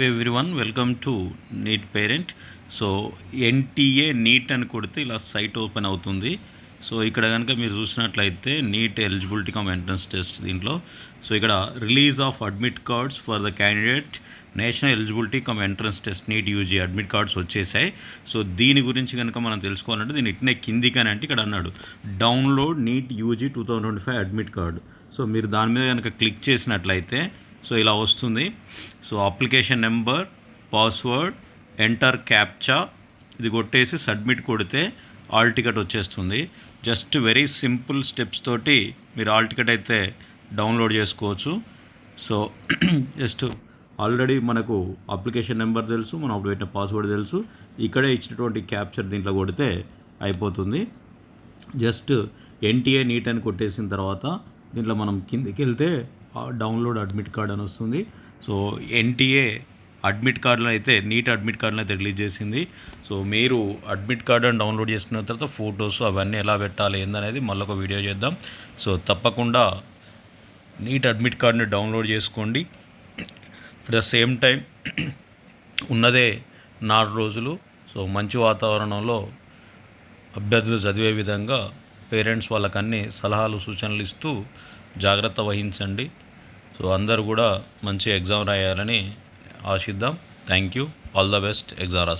Everyone welcome to NEET parent so NTA NEET అని కొడితే ఇలా సైట్ ఓపెన్ అవుతుంది. సో ఇక్కడ కనుక మీరు చూసినట్లయితే NEET eligibility cum entrance test దీంట్లో. సో ఇక్కడ release of admit cards for the candidate national eligibility cum entrance test NEET UG admit cards వచ్చేసాయి. సో దీని గురించి కనుక మనం తెలుసుకోవాలంటే దీని ఇట్నే కిందికి అని అంటే ఇక్కడ అన్నాడు. Download NEET UG two thousand twenty five admit card so మీరు దాని మీద కనుక క్లిక్ చేసినట్లయితే సో ఇలా వస్తుంది. So application number password enter captcha ఇది కొట్టేసి సబ్మిట్ కొడితే ఆల్ టికెట్ వచ్చేస్తుంది. జస్ట్ వెరీ సింపుల్ స్టెప్స్ తోటి మీరు ఆల్ టికెట్ అయితే డౌన్లోడ్ చేసుకోవచ్చు. సో జస్ట్ ఆల్రెడీ మనకు అప్లికేషన్ నెంబర్ తెలుసు మనం అప్పుడు పెట్టిన పాస్వర్డ్ తెలుసు. ఇక్కడే ఇచ్చినటువంటి క్యాప్చర్ దీంట్లో కొడితే అయిపోతుంది. జస్ట్ ఎన్టీఏ నీట్ అని కొట్టేసిన తర్వాత దీంట్లో మనం కిందికి వెళ్తే డౌన్లోడ్ అడ్మిట్ కార్డ్ అని వస్తుంది. సో ఎన్టీఏ అడ్మిట్ కార్డులో అయితే నీట్ అడ్మిట్ కార్డులో అయితే రిలీజ్ చేసింది. సో మీరు అడ్మిట్ కార్డు అని డౌన్లోడ్ చేసుకున్న తర్వాత ఫొటోస్ అవన్నీ ఎలా పెట్టాలి ఏందనేది మళ్ళీ ఒక వీడియో చేద్దాం. సో తప్పకుండా నీట్ అడ్మిట్ కార్డుని డౌన్లోడ్ చేసుకోండి. అట్ ద సేమ్ టైం ఉన్నదే నాలుగు రోజులు. సో మంచి వాతావరణంలో అభ్యర్థులు చదివే విధంగా పేరెంట్స్ వాళ్ళకి అన్ని సలహాలు సూచనలు ఇస్తూ జాగ్రత్త వహించండి. సో అందరూ కూడా మంచి ఎగ్జామ్ రాయాలని ఆశిద్దాం. Thank you. All the best. Exam రాసి